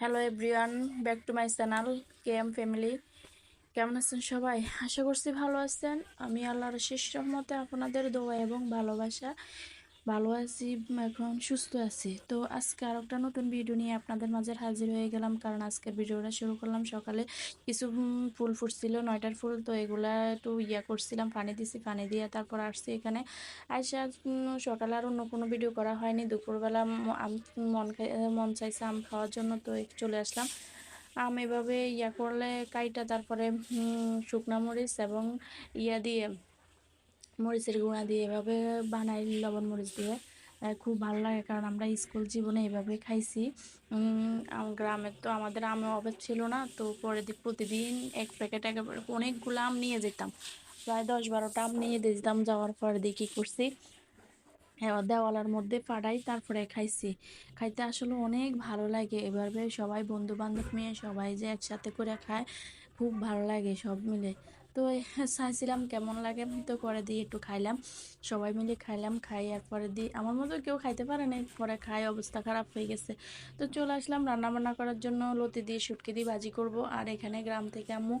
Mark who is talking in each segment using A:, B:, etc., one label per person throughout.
A: Hello everyone back to my channel K M family কেমন আছেন সবাই? আশা করছি ভালো আছেন। আমি আল্লাহর শেষ রহমতে আপনাদের দোয়া এবং ভালোবাসা ভালো আছি, এখন সুস্থ আছি। তো আজকে আর একটা নতুন ভিডিও নিয়ে আপনাদের মাঝে হাজির হয়ে গেলাম। কারণ আজকের ভিডিওটা শুরু করলাম সকালে। কিছু ফুল ফুটছিল, নয়টার ফুল, তো এগুলা একটু ইয়া করছিলাম, পানি দিছি, পানি দিয়ে তারপর আসছি এখানে। আইসা সকালে আর অন্য কোনো ভিডিও করা হয়নি। দুপুরবেলা আম মন মন চাইছে আম খাওয়ার জন্য, তো চলে আসলাম। আম এভাবে ইয়া করলে, কাইটা তারপরে শুকনা মরিচ এবং ইয়া দিয়ে মরিচের গুঁড়া দিয়ে, এভাবে বানাই লবণ মরিচ দিয়ে খুব ভালো লাগে কারণ আমরা স্কুল জীবনে এভাবে খাইছি। গ্রামের তো আমাদের আমের অভাব ছিল না, তো পরে দিক প্রতিদিন এক প্যাকেট একেবারে অনেকগুলো আম নিয়ে যেতাম। প্রায় দশ বারোটা আম নিয়ে যেতাম, যাওয়ার পরে কী করছি দেওয়ালের মধ্যে পাড়াই তারপরে খাইছি। খাইতে আসলে অনেক ভালো লাগে, এভাবে সবাই বন্ধু বান্ধব নিয়ে সবাই যে একসাথে করে খায়, খুব ভালো লাগে সব মিলে। তো চাইছিলাম কেমন লাগে তো পরে দিয়ে একটু খাইলাম। সবাই মিলে খাইলাম, খাই আর পরে দিয়ে, আমার মতো কেউ খাইতে পারে না পরে খাই, অবস্থা খারাপ হয়ে গেছে। তো চলে আসলাম রান্না বান্না করার জন্য। লতি দিয়ে শুটকি দিয়ে ভাজি করব। আর এখানে গ্রাম থেকে আম্মু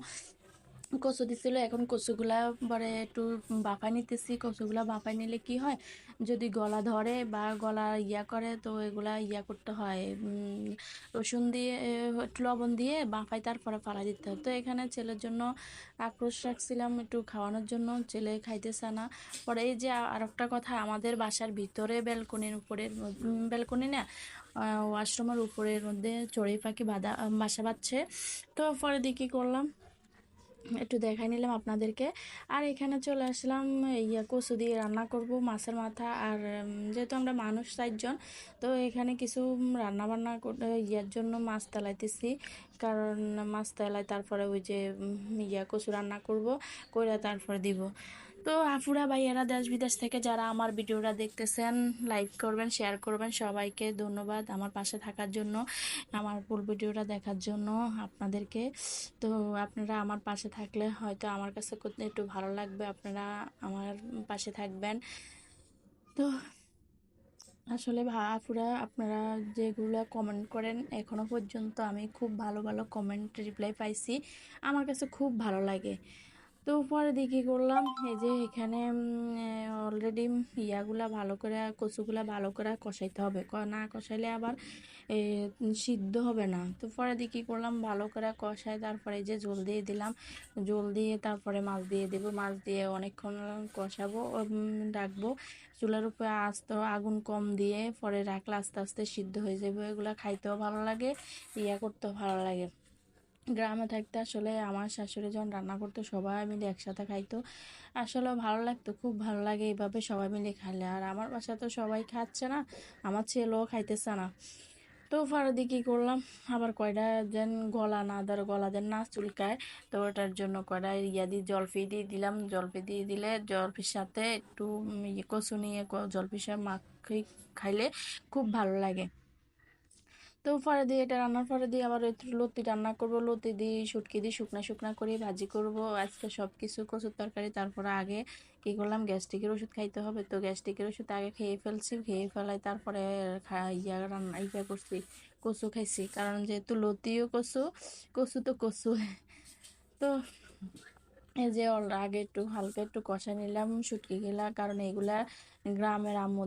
A: কচু দিছিল, এখন কচুগুলা পরে একটু বাফাই নিতেছি, কচুগুলা বাফাই নিলে কি হয়, যদি গলা ধরে বা গলা ইয়া করে, তো এগুলা ইয়া করতে হয় রসুন দিয়ে একটু লবণ দিয়ে বাফাই তারপরে ফালা দিতে হয়। তো এখানে ছেলের জন্য আক্রোশ রাখছিলাম একটু খাওয়ানোর জন্য, ছেলে খাইতেছে না। পরে এই যে আর একটা কথা, আমাদের বাসার ভিতরে ব্যালকনির উপরের ব্যালকনি না ওয়াশরুমের উপরের মধ্যে চড়ুই পাখি বাঁধা, বাসা বাঁধছে। তো পরে দিয়ে কী করলাম একটু দেখাই নিলাম আপনাদেরকে। আর এখানে চলে আসলাম, ইয়া কচু দিয়ে রান্না করব, মাছের মাথা। আর যেহেতু আমরা মানুষ চারজন তো এখানে কিছু রান্না বান্না ইয়ার জন্য মাছ তেলাইতেছি। কারণ মাছ তেলাই তারপরে ওই যে ইয়া কচু রান্না করব করে তারপরে দিব। তো আফুরা ভাইয়েরা দেশ বিদেশ থেকে যারা আমার ভিডিওটা দেখতেছেন লাইক করবেন শেয়ার করবেন, সবাইকে ধন্যবাদ আমার পাশে থাকার জন্য, আমার ফুল ভিডিওটা দেখার জন্য আপনাদেরকে। তো আপনারা আমার পাশে থাকলে হয়তো আমার কাছে করতে একটু ভালো লাগবে, আপনারা আমার পাশে থাকবেন। তো আসলে আপুরা আপনারা যেগুলো কমেন্ট করেন, এখনও পর্যন্ত আমি খুব ভালো ভালো কমেন্ট রিপ্লাই পাইছি। আমার কাছে খুব ভালো লাগে। তো পরে কী করলাম, এই যে এখানে অলরেডি ইয়াগুলা ভালো করে, কচুগুলা ভালো করে কষাইতে হবে। না কষাইলে আবার সিদ্ধ হবে না। তো পরে কী করলাম, ভালো করে কষাই তারপরে যে জল দিয়ে দিলাম। জল দিয়ে তারপরে মাছ দিয়ে দেবো। মাছ দিয়ে অনেকক্ষণ কষাবো রাখব। চুলার উপরে আস্ত, আগুন কম দিয়ে পরে রাখলে আস্তে আস্তে সিদ্ধ হয়ে যাবে। এগুলো খাইতেও ভালো লাগে, ইয়া করতেও ভালো লাগে। গ্রামে থাকতে আসলে আমার শাশুড়ি যখন রান্না করতো, সবাই মিলে একসাথে খাইতো। আসলে ভালো লাগতো, খুব ভালো লাগে এইভাবে সবাই মিলে খাইলে। আর আমার বাসা তো সবাই খাচ্ছে না, আমার ছেলেও খাইতেছে না। তো পরে দিয়ে কী করলাম, আবার কয়টা যেন গলা না ধর, গলা যেন না চুলকায়, তো ওটার জন্য কয়টা ইয়া দিয়ে জলফি দিয়ে দিলাম। জলফি দিয়ে দিলে জলফির সাথে একটু ইয়ে কচু নিয়ে জলফির সাথে মাখি খাইলে খুব ভালো লাগে। তো পরে দিয়ে এটা রান্নার পরে দিয়ে আবার একটু লতি রান্না করব। লতি দিয়ে শুটকি দিয়ে শুকনা শুকনা করে ভাজি করব। আজকে সব কিছু কচুর তরকারি, তারপরে আগে কী করলাম, গ্যাস্ট্রিকের ওষুধ খাইতে হবে। তো গ্যাস্ট্রিকের ওষুধ আগে খেয়ে ফেলছি, খেয়ে ফেলাই তারপরে ইয়া রান্না, ইয়া করছি, কচু খাইছি। কারণ যেহেতু লতিও কচু কচু তো কচু। তো এই যে আগে একটু হালকা একটু কষা নিলাম শুটকি গেলা কারণ এগুলা গ্রামের আম্মু